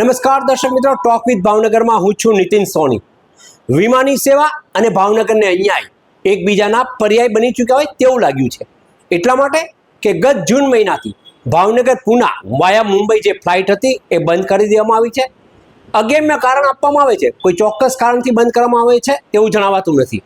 નમસ્કાર, દર્શક મિત્રો. ટોક વિથ ભાવનગરમાં હું છું નીતિન સોની. વિમાની સેવા અને ભાવનગરને અન્યાય એકબીજાના પર્યાય બની ચૂક્યા હોય તેવું લાગ્યું છે. એટલા માટે કે ગત જૂન મહિનાથી ભાવનગર, પુના વાયા મુંબઈ જે ફ્લાઇટ હતી એ બંધ કરી દેવામાં આવી છે. અગેમ્ય કારણ આપવામાં આવે છે. કોઈ ચોક્કસ કારણથી બંધ કરવામાં આવે છે તેવું જણાવાતું નથી.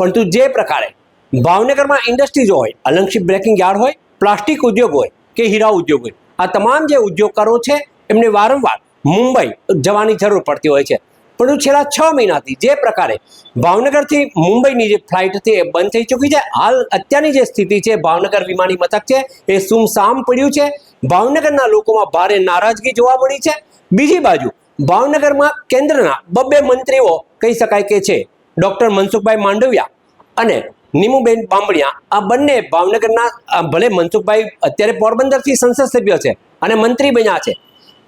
પરંતુ જે પ્રકારે ભાવનગરમાં ઇન્ડસ્ટ્રીઝ હોય અલંગશીપ બ્રેકિંગ યાર્ડ હોય, પ્લાસ્ટિક ઉદ્યોગ હોય કે હીરા ઉદ્યોગ હોય, આ તમામ જે ઉદ્યોગકારો છે એમને વારંવાર મુંબઈ જવાની જરૂર પડતી હોય છે. પરંતુ છેલ્લા છ મહિનાથી જે પ્રકારે ભાવનગરથી મુંબઈની જે ફ્લાઇટ હતી એ બંધ થઈ ચૂકી છે. હાલ અત્યારની જે સ્થિતિ છે, ભાવનગર વિમાની મથક છે, એ સુમસામ પડ્યું છે. ભાવનગરના લોકોમાં ભારે નારાજગી જોવા મળી છે. બીજી બાજુ, ભાવનગરમાં કેન્દ્રના બબ્બે મંત્રીઓ કહી શકાય કે છે, ડૉક્ટર મનસુખભાઈ માંડવિયા અને નીમુબેન બામણિયા. આ બંને ભાવનગરના ભલે મનસુખભાઈ અત્યારે પોરબંદરથી સંસદ સભ્ય છે અને મંત્રી બન્યા છે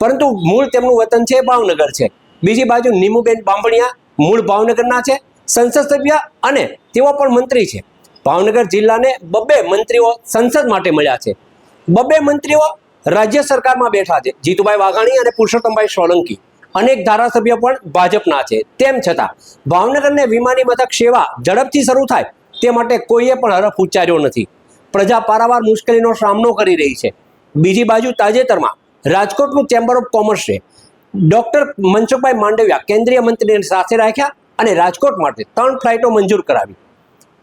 પરંતુ મૂળ તેમનું વતન છે ભાવનગર છે. બીજી બાજુ નીમુબેન બાંભણિયા મૂળ ભાવનગરના છે, સંસદ સભ્ય અને તેઓ પણ મંત્રી છે. ભાવનગર જિલ્લાને બબ્બે મંત્રીઓ સંસદ માટે મળ્યા છે. બબ્બે મંત્રીઓ રાજ્ય સરકારમાં બેઠા છે. જીતુભાઈ વાઘાણી અને પુરુષોત્તમભાઈ સોલંકી અનેક ધારાસભ્ય પણ ભાજપના છે. તેમ છતાં ભાવનગરને વિમાની મથક સેવા ઝડપથી શરૂ થાય તે માટે કોઈએ પણ હરફ ઉચ્ચાર્યો નથી. પ્રજા પારાવાર મુશ્કેલીનો સામનો કરી રહી છે. બીજી બાજુ તાજેતરમાં રાજકોટનું ચેમ્બર ઓફ કોમર્સે ડોક્ટર મનસુખભાઈ માંડવિયા કેન્દ્રીય મંત્રીને સાથે રાખ્યા અને રાજકોટ માટે ત્રણ ફ્લાઇટો મંજૂર કરાવી.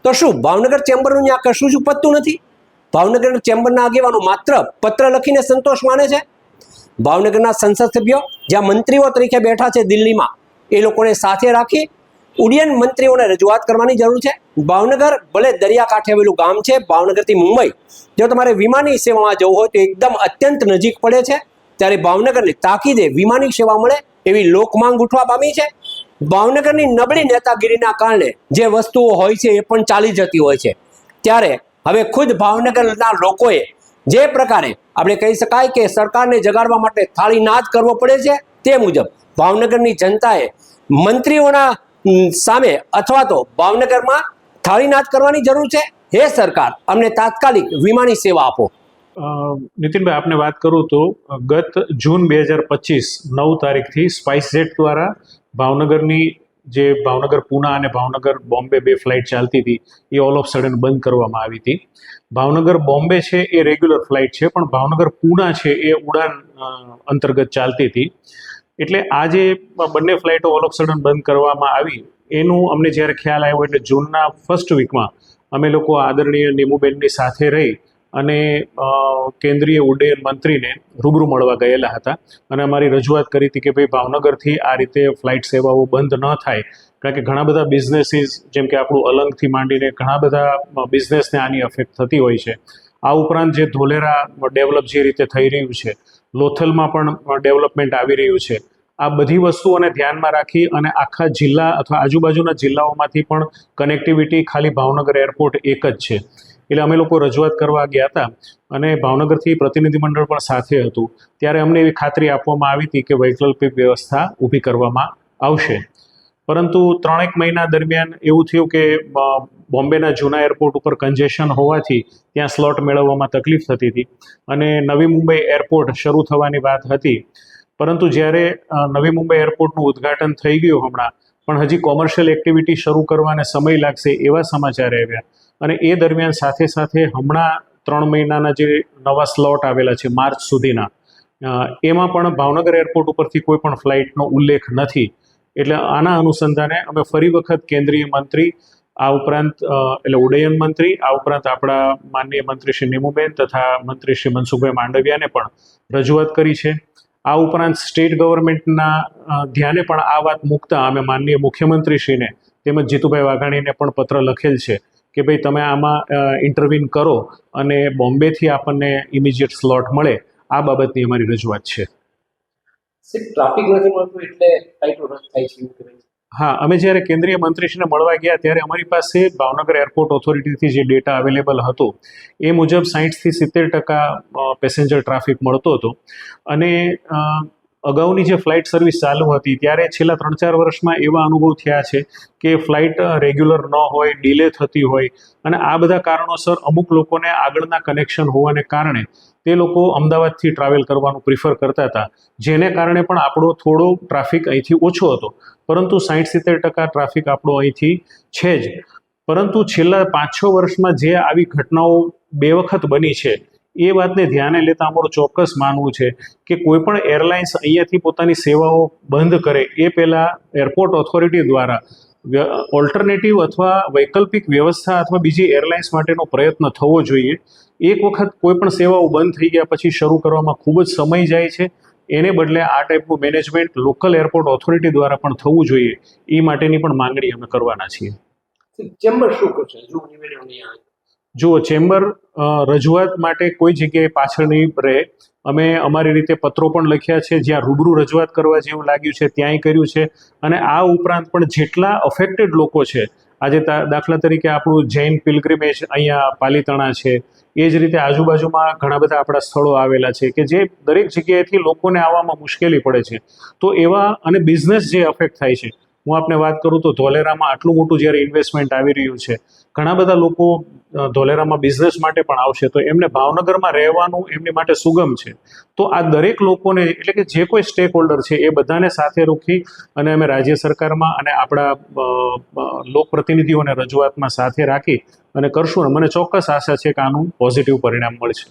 તો શું, ભાવનગર ચેમ્બરનું ત્યાં કશું જ ઉપજતું નથી? ભાવનગર ચેમ્બરના આગેવાનો માત્ર પત્ર લખીને સંતોષ માને છે? ભાવનગરના સંસદ સભ્યો જ્યાં મંત્રીઓ તરીકે બેઠા છે દિલ્હીમાં, એ લોકોને સાથે રાખી ઉડ્ડયન મંત્રીઓને રજૂઆત કરવાની જરૂર છે. ભાવનગર ભલે દરિયાકાંઠે આવેલું ગામ છે, ભાવનગરથી મુંબઈ, જો તમારે વિમાની સેવામાં જવું હોય તો એકદમ અત્યંત નજીક પડે છે. ત્યારે ભાવનગરને તાકીદે વિમાની સેવા મળે એવી લોકમાંગ ઉઠવા પામી છે. ભાવનગરની નબળી નેતાગીરીના કારણે જે વસ્તુઓ હોય છે એ પણ ચાલી જતી હોય છે. ત્યારે હવે ખુદ ભાવનગરના લોકોએ જે પ્રકારે આપણે કહી શકાય કે સરકારને જગાડવા માટે થાળી નાદ કરવો પડે છે તે મુજબ ભાવનગરની જનતાએ મંત્રીઓના સામે અથવા તો ભાવનગરમાં થાળી નાદ કરવાની જરૂર છે. હે સરકાર, અમને તાત્કાલિક વિમાની સેવા આપો. નીતિનભાઈ, આપને વાત કરું તો, ગત જૂન બે હજાર પચીસ, નવ તારીખથી સ્પાઇસ જેટ દ્વારા ભાવનગરની જે ભાવનગર પુના અને ભાવનગર બોમ્બે બે ફ્લાઇટ ચાલતી હતી, એ ઓલ ઓફ સડન બંધ કરવામાં આવી હતી. ભાવનગર બોમ્બે છે એ રેગ્યુલર ફ્લાઇટ છે, પણ ભાવનગર પુના છે એ ઉડાન અંતર્ગત ચાલતી હતી. એટલે આ જે બંને ફ્લાઇટો ઓલ ઓફ સડન બંધ કરવામાં આવી. એનું અમને જ્યારે ખ્યાલ આવ્યો, એટલે જૂનના ફર્સ્ટ વીકમાં અમે લોકો આદરણીય નીમુબેનની સાથે રહી અને કેન્દ્રીય ઉડ્ડયન મંત્રીને રૂબરૂ મળવા ગયેલા હતા. અને અમારી રજૂઆત કરી હતી કે ભાઈ ભાવનગરથી આ રીતે ફ્લાઇટ સેવાઓ બંધ ન થાય, કારણ કે ઘણા બધા બિઝનેસીસ, જેમ કે આપણું અલંગથી માંડીને ઘણા બધા બિઝનેસને આની અફેક્ટ થતી હોય છે. આ ઉપરાંત જે ધોલેરા ડેવલપ જે રીતે થઈ રહ્યું છે, લોથલમાં પણ ડેવલપમેન્ટ આવી રહ્યું છે. આ બધી વસ્તુઓને ધ્યાનમાં રાખી અને આખા જિલ્લા અથવા આજુબાજુના જિલ્લાઓમાંથી પણ કનેક્ટિવિટી ખાલી ભાવનગર એરપોર્ટ એક જ છે. એટલે અમે લોકો રજૂઆત કરવા ગયા હતા અને ભાવનગરથી પ્રતિનિધિમંડળ પણ સાથે હતું. ત્યારે અમને એવી ખાતરી આપવામાં આવી હતી કે વૈકલ્પિક વ્યવસ્થા ઊભી કરવામાં આવશે. પરંતુ ત્રણેક મહિના દરમિયાન એવું થયું કે બોમ્બેના જૂના એરપોર્ટ ઉપર કન્જેશન હોવાથી ત્યાં સ્લોટ મેળવવામાં તકલીફ થતી હતી અને નવી મુંબઈ એરપોર્ટ શરૂ થવાની વાત હતી. પરંતુ જ્યારે નવી મુંબઈ એરપોર્ટનું ઉદ્ઘાટન થઈ ગયું હમણાં, પણ હજી કોમર્શિયલ એક્ટિવિટી શરૂ કરવાને સમય લાગશે એવા સમાચાર આવ્યા. અને એ દરમિયાન સાથે સાથે હમણાં ત્રણ મહિનાના જે નવા સ્લોટ આવેલા છે, માર્ચ સુધીના એમાં પણ ભાવનગર એરપોર્ટ ઉપરથી કોઈ પણ ફ્લાઇટનો ઉલ્લેખ નથી. એટલે આના અનુસંધાને અમે ફરી વખત કેન્દ્રીય મંત્રી, આ ઉપરાંત એટલે ઉડ્ડયન મંત્રી, આ ઉપરાંત આપણા માનનીય મંત્રી શ્રી નીમુબેન તથા મંત્રી શ્રી મનસુખભાઈ માંડવિયાને પણ રજૂઆત કરી છે. આ ઉપરાંત સ્ટેટ ગવર્મેન્ટના ધ્યાને પણ આ વાત મૂકતા અમે માનનીય મુખ્યમંત્રીશ્રીને તેમજ જીતુભાઈ વાઘાણીને પણ પત્ર લખેલ છે. કે ભાઈ તમે આમાં ઇન્ટરવીન કરો અને બોમ્બેથી આપણને ઇમિજિએટ સ્લોટ મળે આ બાબતની અમારી રજૂઆત છે. ટ્રાફિક નથી મળતું એટલે હા અમે જ્યારે કેન્દ્રીય મંત્રીશ્રીને મળવા ગયા ત્યારે અમારી પાસે ભાવનગર એરપોર્ટ ઓથોરિટીથી જે ડેટા અવેલેબલ હતો એ મુજબ સાહીઠથી સિત્તેર ટકા પેસેન્જર ટ્રાફિક મળતો હતો. અને અગાઉની જે ફ્લાઇટ સર્વિસ ચાલુ હતી, ત્યારે છેલ્લા ત્રણ ચાર વર્ષમાં એવા અનુભવ થયા છે કે ફ્લાઇટ રેગ્યુલર ન હોય, ડિલે થતી હોય અને આ બધા કારણોસર અમુક લોકોને આગળના કનેક્શન હોવાને કારણે તે લોકો અમદાવાદથી ટ્રાવેલ કરવાનું પ્રિફર કરતા હતા, જેને કારણે પણ આપણો થોડો ટ્રાફિક અહીંથી ઓછો હતો. પરંતુ સાઠ સિત્તેર ટકા ટ્રાફિક આપણો અહીંથી છે જ. પરંતુ છેલ્લા પાંચ છ વર્ષમાં જે આવી ઘટનાઓ બે વખત બની છે એ વાતને ધ્યાને લેતા અમારું ચોક્કસ માનવું છે કે કોઈ પણ એરલાઇન્સ અહીંયાથી પોતાની સેવાઓ બંધ કરે એ પહેલાં એરપોર્ટ ઓથોરિટી દ્વારા ઓલ્ટરનેટિવ અથવા વૈકલ્પિક વ્યવસ્થા અથવા બીજી એરલાઇન્સ માટેનો પ્રયત્ન થવો જોઈએ. એક વખત કોઈ પણ સેવાઓ બંધ થઈ ગયા પછી શરૂ કરવામાં ખૂબ જ સમય જાય છે. એને બદલે આ ટાઈપનું મેનેજમેન્ટ લોકલ એરપોર્ટ ઓથોરિટી દ્વારા પણ થવું જોઈએ. એ માટેની પણ માંગણી અમે કરવાના છીએ. ચેમ્બર શું કરશે જુઓ ચેમ્બર રજૂઆત માટે કોઈ જગ્યાએ પાછળ નહીં રહે, અમે અમારી રીતે પત્રો પણ લખ્યા છે, જ્યાં રૂબરૂ રજૂઆત કરવા જેવું લાગ્યું છે, ત્યાંય કર્યું છે. અને આ ઉપરાંત પણ જેટલા અફેક્ટેડ લોકો છે, આજે દાખલા તરીકે આપણું જૈન પિલગ્રિમેજ અહીંયા પાલીતાણા છે, એ જ રીતે આજુબાજુમાં ઘણા બધા આપણા સ્થળો આવેલા છે, કે જે દરેક જગ્યાએથી લોકોને આવવામાં મુશ્કેલી પડે છે. તો એવા અને બિઝનેસ જે અફેક્ટ થાય છે હું આપને વાત કરું તો ધોલેરામાં આટલું મોટું જ્યારે ઇન્વેસ્ટમેન્ટ આવી રહ્યું છે, ઘણા બધા લોકો ધોલેરામાં બિઝનેસ માટે પણ આવશે. તો એમને ભાવનગરમાં રહેવાનું એમની માટે સુગમ છે. તો આ દરેક લોકોને, એટલે કે જે કોઈ સ્ટેક હોલ્ડર છે, એ બધાને સાથે રોકી અને અમે રાજ્ય સરકારમાં અને આપણા લોકપ્રતિનિધિઓને રજૂઆતમાં સાથે રાખી અને કરશું. ને મને ચોક્કસ આશા છે કે આનું પોઝિટિવ પરિણામ મળશે.